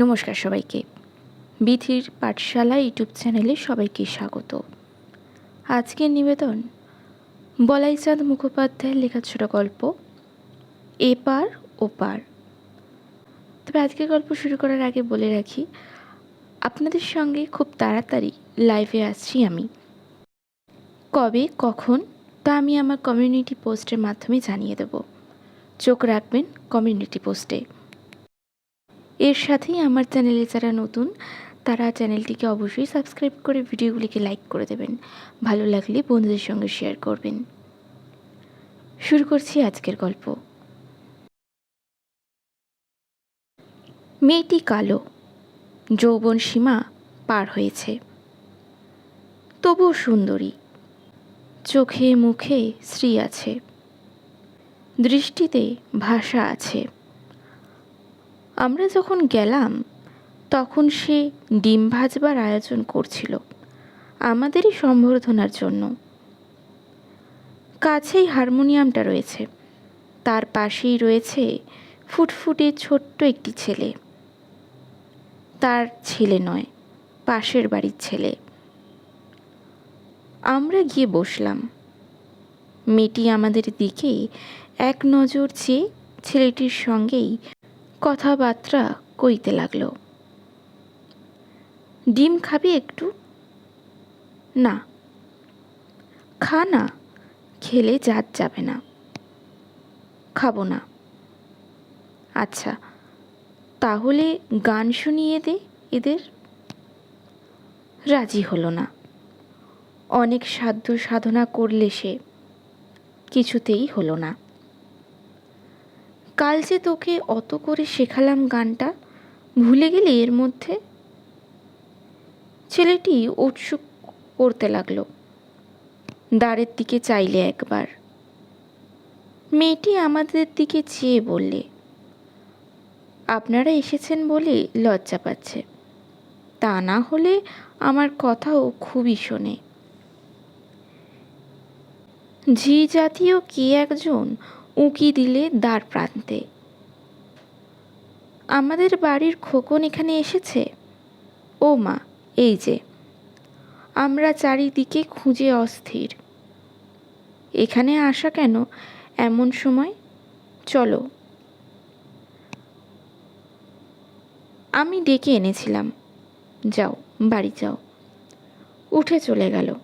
নমস্কার সবাইকে। বিথির পাঠশালা ইউটিউব চ্যানেলে সবাইকে স্বাগত। আজকের নিবেদন, বলাইচাঁদ মুখোপাধ্যায়ের লেখা ছোট গল্প এপার ওপার তবে আজকের গল্প শুরু করার আগে বলে রাখি, আপনাদের সঙ্গে খুব তাড়াতাড়ি লাইভে আসছি আমি। কবে, কখন, তা আমি আমার কমিউনিটি পোস্টের মাধ্যমে জানিয়ে দেব। চোখ রাখবেন কমিউনিটি পোস্টে এর সাথেই আমার চ্যানেলে যারা নতুন, তারা চ্যানেলটিকে অবশ্যই সাবস্ক্রাইব করে ভিডিওগুলিকে লাইক করে দেবেন। ভালো লাগলে বন্ধুদের সঙ্গে শেয়ার করবেন। শুরু করছি আজকের গল্প। মেয়েটি কালো। যৌবন সীমা পার হয়েছে। তবুও সুন্দরী। চোখে মুখে শ্রী আছে। দৃষ্টিতে ভাষা আছে। আমরা যখন গেলাম, তখন সে ডিম ভাজবার আয়োজন করছিল আমাদেরই সম্বর্ধনার জন্য। কাছেই হারমোনিয়ামটা রয়েছে। তার পাশেই রয়েছে ফুটফুটে ছোট্ট একটি ছেলে। তার ছেলে নয়, পাশের বাড়ির ছেলে। আমরা গিয়ে বসলাম। মেয়েটি আমাদের দিকে এক নজর চেয়ে ছেলেটির সঙ্গেই কথাবার্তা কইতে লাগল। ডিম খাবি একটু? না। খা না, খেলে জাত যাবে না। খাব না। আচ্ছা তাহলে গান শুনিয়ে দে এদের। রাজি হলো না। অনেক সাধ্য সাধনা করলে সে, কিছুতেই হলো না। কাল যে তোকে অত করে শেখালাম গানটা, ভুলে গেলে এর মধ্যে? ছেলেটি উৎসুক করতে লাগল। দ্বারের দিকে চাইলে একবার। মেয়েটি আমাদের দিকে চেয়ে বললে, আপনারা এসেছেন বলে লজ্জা পাচ্ছে। তা না হলে আমার কথাও খুবই শোনে। ঝি জাতীয় কে একজন উঁকি দিলে দ্বার প্রান্তে। আমাদের বাড়ির খোকন এখানে এসেছে? ও মা, এই যে। আমরা চারিদিকে খুঁজে অস্থির। এখানে আসা কেন এমন সময়? চলো। আমি ডেকে এনেছিলাম। যাও, বাড়ি যাও। উঠে চলে গেল।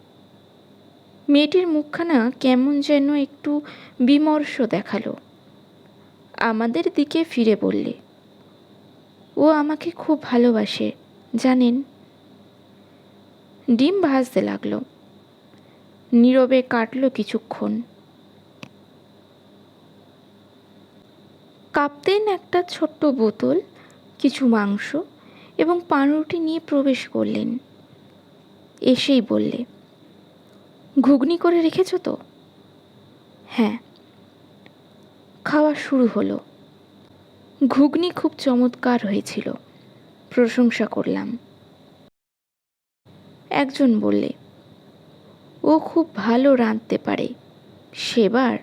মেয়েটির মুখখানা কেমন যেন একটু বিমর্ষ দেখাল। আমাদের দিকে ফিরে বললে, ও আমাকে খুব ভালোবাসে, জানেন? ডিম ভাজতে লাগল। নীরবে কাটল কিছুক্ষণ। কাপ্তেন একটা ছোট্ট বোতল, কিছু মাংস এবং পাউরুটি নিয়ে প্রবেশ করলেন। এসেই বললে ঘুগনি করে রেখেছ তো? হ্যাঁ। খাওয়া শুরু হলো। ঘুগনি খুব চমৎকার হয়েছিল। প্রশংসা করলাম। একজন বললে, ও খুব ভালো রাঁধতে পারে। সেবার?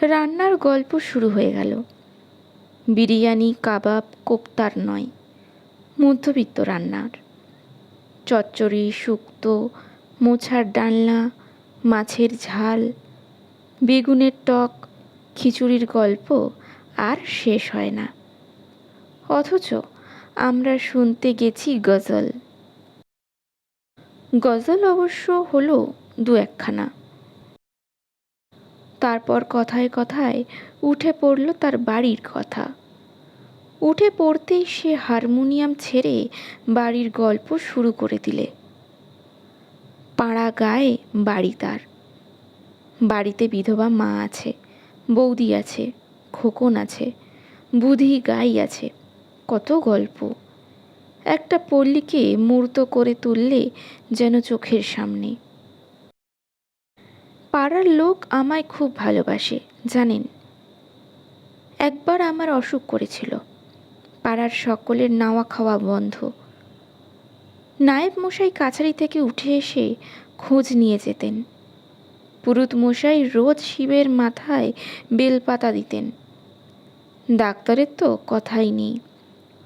রান্নার গল্প শুরু হয়ে গেল। বিরিয়ানি, কাবাব, কোপ্তার নয়, মধ্যবিত্ত রান্নার। চচ্চড়ি, শুক্তো মোছার ডালনা, মাছের ঝাল, বেগুনের টক, খিচুড়ির গল্প আর শেষ হয় না। অথচ আমরা শুনতে গেছি গজল। গজল অবশ্য হলো দু একখানা। তারপর কথায় কথায় উঠে পড়ল তার বাড়ির কথা। উঠে পড়তেই সে হারমোনিয়াম ছেড়ে বাড়ির গল্প শুরু করে দিলে। পাড়া গায়ে বাড়ি তার। বাড়িতে বিধবা মা আছে, বৌদি আছে, খোকন আছে, বুধি গাই আছে, কত গল্প। একটা পল্লীকে মূর্ত করে তুললে যেন চোখের সামনে। পাড়ার লোক আমায় খুব ভালোবাসে, জানেন। একবার আমার অসুখ করেছিল। পাড়ার সকলের নাওয়া খাওয়া বন্ধ। নায়েব মশাই কাছারি থেকে উঠে এসে খোঁজ নিয়ে যেতেন। পুরুত মশাই রোজ শিবের মাথায় বেলপাতা দিতেন। ডাক্তারের তো কথাই নেই,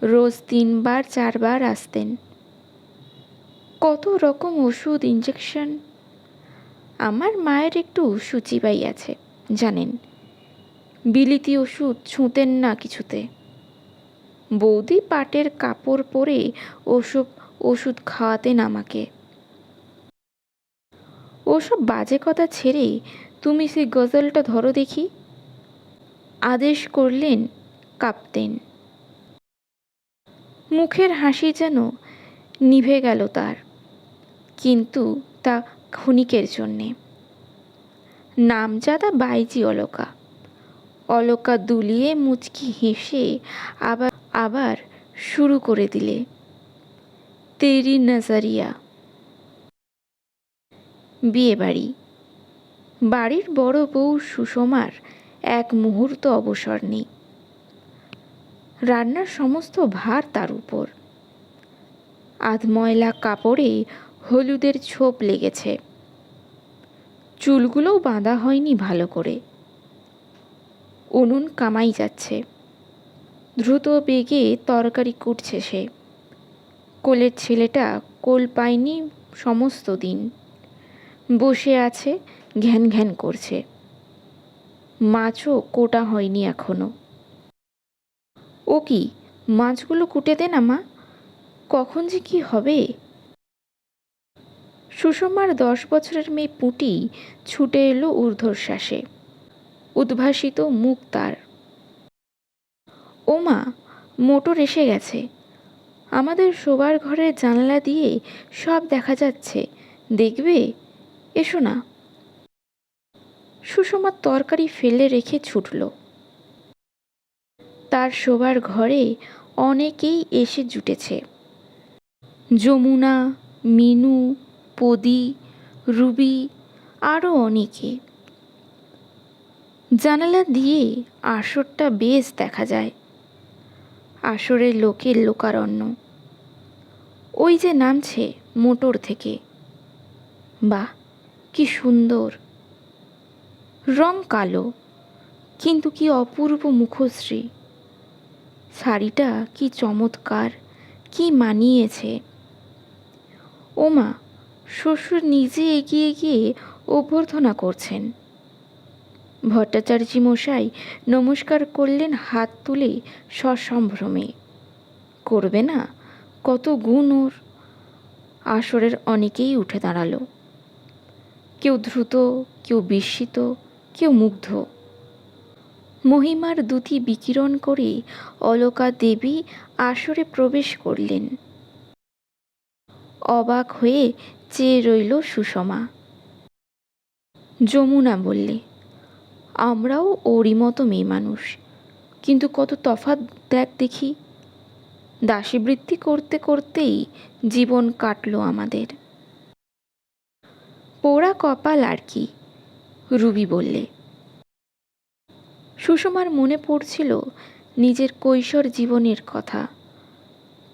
রোজ তিনবার, চারবার আসতেন। কত রকম ওষুধ ইঞ্জেকশন আমার মায়ের একটু সূচিবাই আছে, জানেন। বিলিতি ওষুধ ছুঁতেন না কিছুতে। বৌদি পাটের কাপড় পরে ওসব ওষুধ খাওয়াতেন আমাকে। ওসব বাজে কথা ছেড়ে তুমি সেই গজলটা ধরো দেখি। আদেশ করলেন, কাঁপতেন। মুখের হাসি যেন নিভে গেল তার, কিন্তু তা ক্ষণিকের জন্যে। নামজাদা বাইজি অলকা অলকা দুলিয়ে মুচকি হেসে আবার আবার শুরু করে দিলে। তেরি নাজারিয়া বিয়ে বাড়ি। বাড়ির বড় বউ সুষমার এক মুহূর্ত অবসর নেই। রান্নার সমস্ত ভার তার উপর। আধময়লা কাপড়ে হলুদের ছোপ লেগেছে। চুলগুলোও বাঁধা হয়নি ভালো করে। উনুন কামাই যাচ্ছে। দ্রুত বেগে তরকারি কুটছে সে। কোলের ছেলেটা কোল পায়নি সমস্ত দিন। বসে আছে, ঘ্যান ঘ্যান করছে। মাছও কোটা হয়নি এখনও। ও কি, মাছগুলো কুটে দে না মা, কখন যে কি হবে? সুষমার দশ বছরের মেয়ে পুঁটি ছুটে এলো ঊর্ধ্বশ্বাসে। উদ্ভাসিত মুখ তার। ও মা মোটর এসে গেছে। আমাদের শোবার ঘরের জানলা দিয়ে সব দেখা যাচ্ছে। দেখবে? এসো না। সুষমার তরকারি ফেলে রেখে ছুটল। তার শোবার ঘরে অনেকেই এসে জুটেছে। যমুনা, মিনু পদি রুবি আরও অনেকে। জানালা দিয়ে আসরটা বেশ দেখা যায়। আসরের লোকের লোকারণ্য। ওই যে নামছে মোটর থেকে। বাহ কি সুন্দর। রং কালো, কিন্তু কি অপূর্ব মুখশ্রী। শাড়িটা কি চমৎকার, কি মানিয়েছে। ওমা, শ্বশুর নিজে এগিয়ে গিয়ে অভ্যর্থনা করছেন। ভট্টাচার্য মশাই নমস্কার করলেন হাত তুলে সসম্ভ্রমে। করবে না? কত গুণ ওর। আসরের অনেকেই উঠে দাঁড়াল। কেউ দ্রুত কেউ বিস্মিত, কেউ মুগ্ধ। মহিমার দুটি বিকিরণ করে অলকা দেবী আসরে প্রবেশ করলেন। অবাক হয়ে চেয়ে রইল সুষমা। যমুনা বললে, আমরাও ওরই মতো মেয়ে মানুষ, কিন্তু কত তফাৎ দেখ দেখি। দাসীবৃত্তি করতে করতেই জীবন কাটলো আমাদের। পোড়া কপাল আর কি, রুবি বললে। সুষমার মনে পড়ছিল নিজের কৈশোর জীবনের কথা।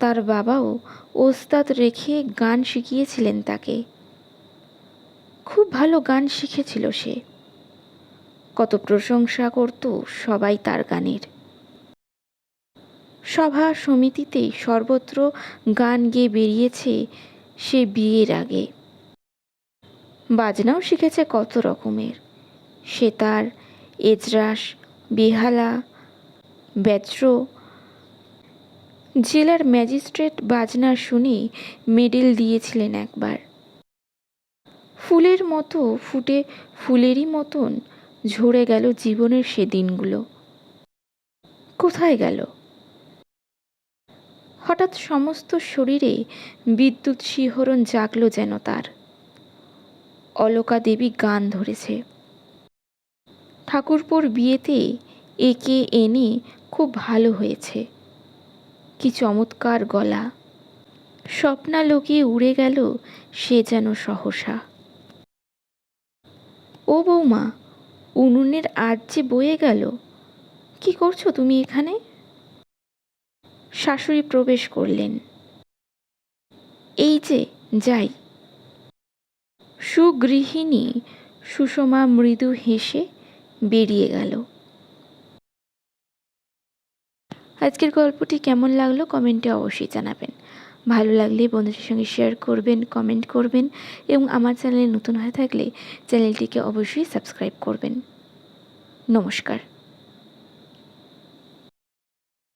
তার বাবাও ওস্তাদ রেখে গান শিখিয়েছিলেন তাকে। খুব ভালো গান শিখেছিল সে। কত প্রশংসা করত সবাই তার গানের। সভা সমিতিতে সর্বত্র গান গেয়ে বেরিয়েছে সে বিয়ের আগে। বাজনাও শিখেছে কত রকমের। সেতার এজরাস, বেহালা ব্যাত্র জেলার ম্যাজিস্ট্রেট বাজনা শুনে মেডেল দিয়েছিলেন একবার। ফুলের মতো ফুটে ফুলেরই মতন ঝরে গেল জীবনের সে দিনগুলো। কোথায় গেল? হঠাৎ সমস্ত শরীরে বিদ্যুৎ শিহরণ জাগলো যেন তার। অলকা দেবী গান ধরেছে। ঠাকুরপোর বিয়েতে একে এনে খুব ভালো হয়েছে। কি চমৎকার গলা। স্বপ্নালোকে উড়ে গেল সে যেন সহসা। ও বৌমা, উনুনের যে বয়ে গেল। কি করছ তুমি এখানে? শাশুড়ি প্রবেশ করলেন। এই যে, যাই। সুগৃহিণী সুষমা মৃদু হেসে বেরিয়ে গেল। আজকের গল্পটি কেমন লাগল কমেন্টে অবশ্যই জানাবেন। ভালো লাগলে বন্ধুদের সঙ্গে শেয়ার করবেন, কমেন্ট করবেন এবং আমার চ্যানেলে নতুন হয়ে থাকলে চ্যানেলটিকে অবশ্যই সাবস্ক্রাইব করবেন। নমস্কার।